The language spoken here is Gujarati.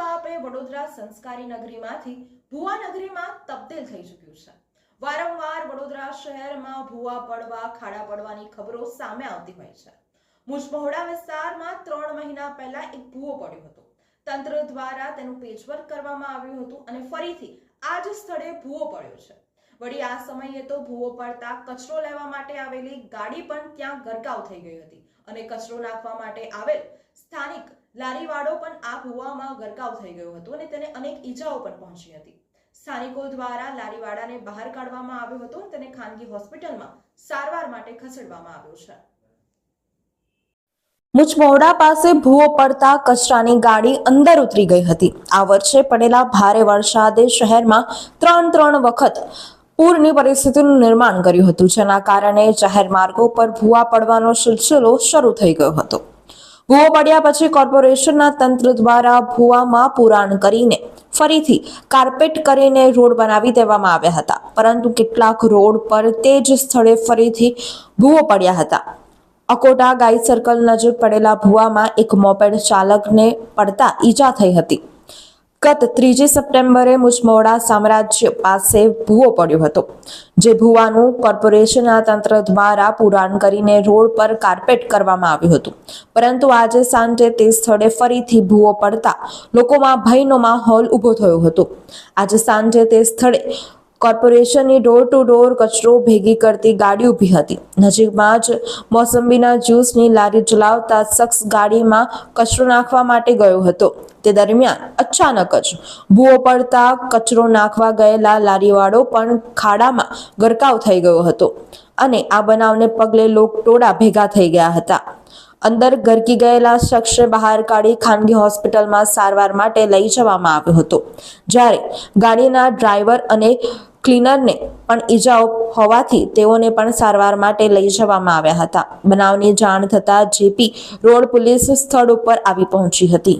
પાપે વડોદરા સંસ્કારી નગરીમાંથી ભુવા નગરીમાં તબદીલ થઈ ચૂક્યું છે. વારંવાર વડોદરા શહેરમાં ભુવા પડવા, ખાડા પડવાની ખબરો સામે આવતી હોય છે. મુજમહોડા વિસ્તારમાં ત્રણ મહિના પહેલા એક ભૂવો પડ્યો હતો. તંત્ર દ્વારા તેનું પેચવર્ક કરવામાં આવ્યું હતું અને ફરીથી આ જ સ્થળે ભૂવો પડ્યો છે. વળી આ સમયે તો ભૂવો પડતા કચરો લેવા માટે આવેલી ગાડી પણ ત્યાં ગરકાવ થઈ ગઈ હતી અને કચરો નાખવા માટે આવેલ સ્થાનિક લારીવાળો પણ આ ભૂવામાં ગરકાવ થઈ ગયો હતો અને તેને અનેક ઈજાઓ પણ પહોંચી હતી. સ્થાનિકો દ્વારા લારીવાડાને બહાર કાઢવામાં આવ્યો હતો અને તેને ખાનગી હોસ્પિટલમાં સારવાર માટે ખસેડવામાં આવ્યો છે. મુચમોડા પાસે ભૂવો પડતા કચરાની ગાડી અંદર ઉતરી ગઈ હતી. આ વર્ષે પડેલા ભારે વરસાદે શહેરમાં ત્રણ ત્રણ વખત પૂરની પરિસ્થિતિનું નિર્માણ કર્યું હતું, જેના કારણે જાહેર માર્ગો પર ભૂવા પડવાનો સિલસિલો શરૂ થઈ ગયો હતો. ભૂવો પડ્યા પછી કોર્પોરેશનના તંત્ર દ્વારા ભૂવામાં પુરાણ કરીને ફરીથી કાર્પેટ કરીને રોડ બનાવી દેવામાં આવ્યા હતા. પરંતુ કેટલાક રોડ પર તે જ સ્થળે ફરીથી ભૂવો પડ્યા હતા. અકોટા ગાઈ સર્કલ નજીક પડેલા ભૂવામાં એક મોપેડ ચાલકને પડતા ઈજા થઈ હતી. ગત ત્રીજી સપ્ટેમ્બરે મુજમોડા સામ્રાજ્ય પાસે ભૂવો પડ્યો હતો, જે ભૂવાનું કોર્પોરેશનના તંત્ર દ્વારા પુરાણ કરીને રોડ પર કાર્પેટ કરવામાં આવ્યું હતું. પરંતુ આજે સાંજે તે સ્થળે ફરીથી ભૂવો પડતા લોકોમાં ભયનો માહોલ ઊભો થયો હતો. આજે સાંજે તે સ્થળે કોર્પોરેશનની ડોર ટુ ડોર કચરો ભેગી કરતી ગાડી ઊભી હતી. નજીકમાં જ મોસંબીના જ્યુસની લારી ચલાવતા શખ્સ ગાડીમાં કચરો નાખવા માટે ગયો હતો. તે દરમિયાન અચાનક જ ભૂવો પડતા કચરો નાખવા ગયેલા લારીવાળો પણ ખાડામાં ગરકાવ થઈ ગયો હતો અને આ બનાવને પગલે લોકટોળા ભેગા થઈ ગયા હતા. અંદર ગરકી ગયેલા શખ્સે બહાર કાઢી ખાનગી હોસ્પિટલમાં સારવાર માટે લઈ જવામાં આવ્યો હતો. જ્યારે ગાડીના ડ્રાઈવર અને ક્લીનરને પણ ઈજાઓ હોવાથી તેઓને પણ સારવાર માટે લઈ જવામાં આવ્યા હતા. બનાવની જાણ થતાં જેપી રોડ પોલીસ સ્થળ ઉપર આવી પહોંચી હતી.